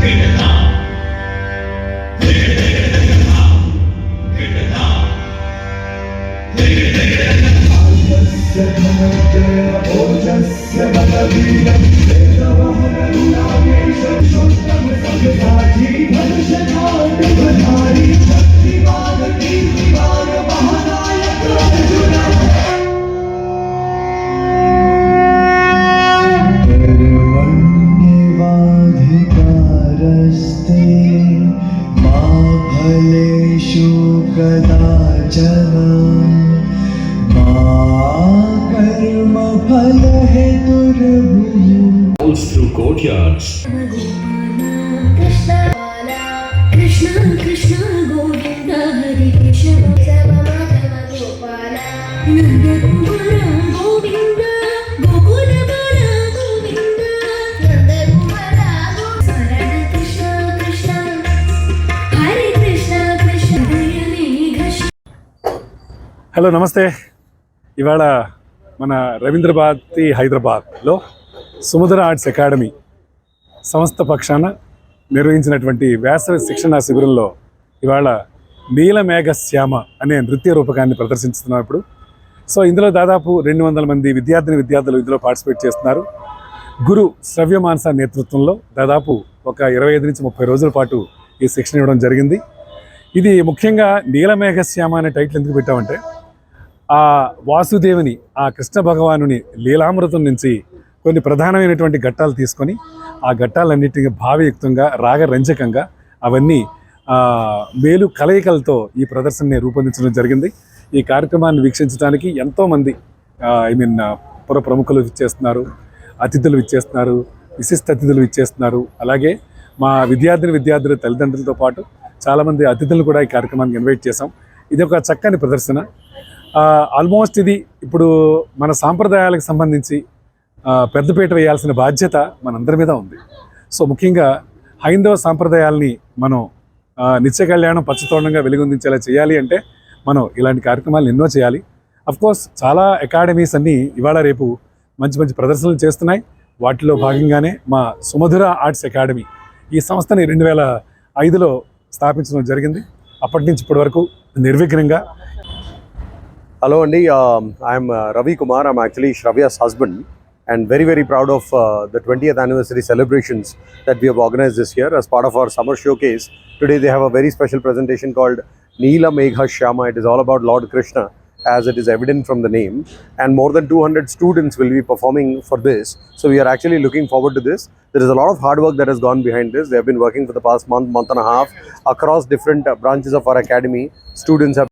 Ojca, Ojca, Ojca, Ojca, Ojca, फलेषु कदाचन मा कर्मफलहेतुर्भुः House through courtyards. Krishna Krishna Krishna Govind हरे హలో నమస్తే ఇవాళ మన రవీంద్రభారతి హైదరాబాద్లో సుముద్ర ఆర్ట్స్ అకాడమీ సంస్థ పక్షాన నిర్వహించినటువంటి వేసవి శిక్షణ శిబిరంలో ఇవాళ నీలమేఘ శ్యామ అనే నృత్య రూపకాన్ని ప్రదర్శిస్తున్నప్పుడు సో ఇందులో దాదాపు రెండు వందల మంది విద్యార్థిని విద్యార్థులు ఇందులో పార్టిసిపేట్ చేస్తున్నారు గురు శ్రవ్యమాన్స నేతృత్వంలో దాదాపు ఒక ఇరవై ఐదు నుంచి ముప్పై రోజుల పాటు ఈ శిక్షణ ఇవ్వడం జరిగింది ఇది ముఖ్యంగా నీలమేఘశ్యామ అనే టైటిల్ ఎందుకు పెట్టామంటే ఆ వాసుదేవుని ఆ కృష్ణ భగవానుని లీలామృతం నుంచి కొన్ని ప్రధానమైనటువంటి ఘట్టాలు తీసుకొని ఆ ఘట్టాలన్నింటినీ భావయుక్తంగా రాగరంజకంగా అవన్నీ మేలు కలయికలతో ఈ ప్రదర్శనని రూపొందించడం జరిగింది ఈ కార్యక్రమాన్ని వీక్షించడానికి ఎంతోమంది ఐ మీన్ పుర ప్రముఖులు ఇచ్చేస్తున్నారు అతిథులు ఇచ్చేస్తున్నారు విశిష్ట అతిథులు ఇచ్చేస్తున్నారు అలాగే మా విద్యార్థిని విద్యార్థుల తల్లిదండ్రులతో పాటు చాలామంది అతిథులను కూడా ఈ కార్యక్రమానికి ఇన్వైట్ చేశాం ఇది ఒక చక్కని ప్రదర్శన ఆల్మోస్ట్ ఇది ఇప్పుడు మన సాంప్రదాయాలకు సంబంధించి పెద్దపీట వేయాల్సిన బాధ్యత మనందరి మీద ఉంది సో ముఖ్యంగా హైందవ సాంప్రదాయాల్ని మనం నిత్య కళ్యాణం పచ్చతోండంగా వెలుగొందించేలా చేయాలి అంటే మనం ఇలాంటి కార్యక్రమాలు ఎన్నో చేయాలి అఫ్కోర్స్ చాలా అకాడమీస్ అన్నీ ఇవాళ రేపు మంచి మంచి ప్రదర్శనలు చేస్తున్నాయి వాటిలో భాగంగానే మా సుమధుర ఆర్ట్స్ అకాడమీ ఈ సంస్థని రెండు వేల ఐదులో స్థాపించడం జరిగింది అప్పటి నుంచి ఇప్పటి వరకు నిర్విఘ్నంగా Hello Andy, um, I'm uh, Ravi Kumar. I'm actually Shravya's husband and very, very proud of uh, the 20th anniversary celebrations that we have organized this year as part of our summer showcase. Today they have a very special presentation called Neela Megha Shyama. It is all about Lord Krishna, as it is evident from the name, and more than 200 students will be performing for this. So we are actually looking forward to this. There is a lot of hard work that has gone behind this. They have been working for the past month and a half across different uh, branches of our academy. Students have